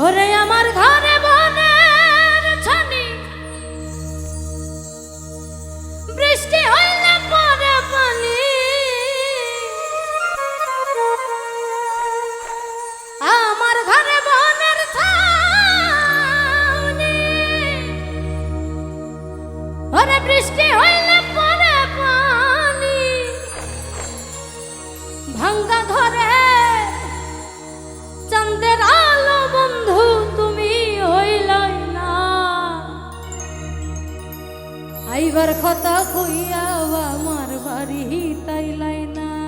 ওরে আমার ঘর আইবার কথা কইয়া আমার বাড়ি তাই লাইনা।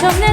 수 없는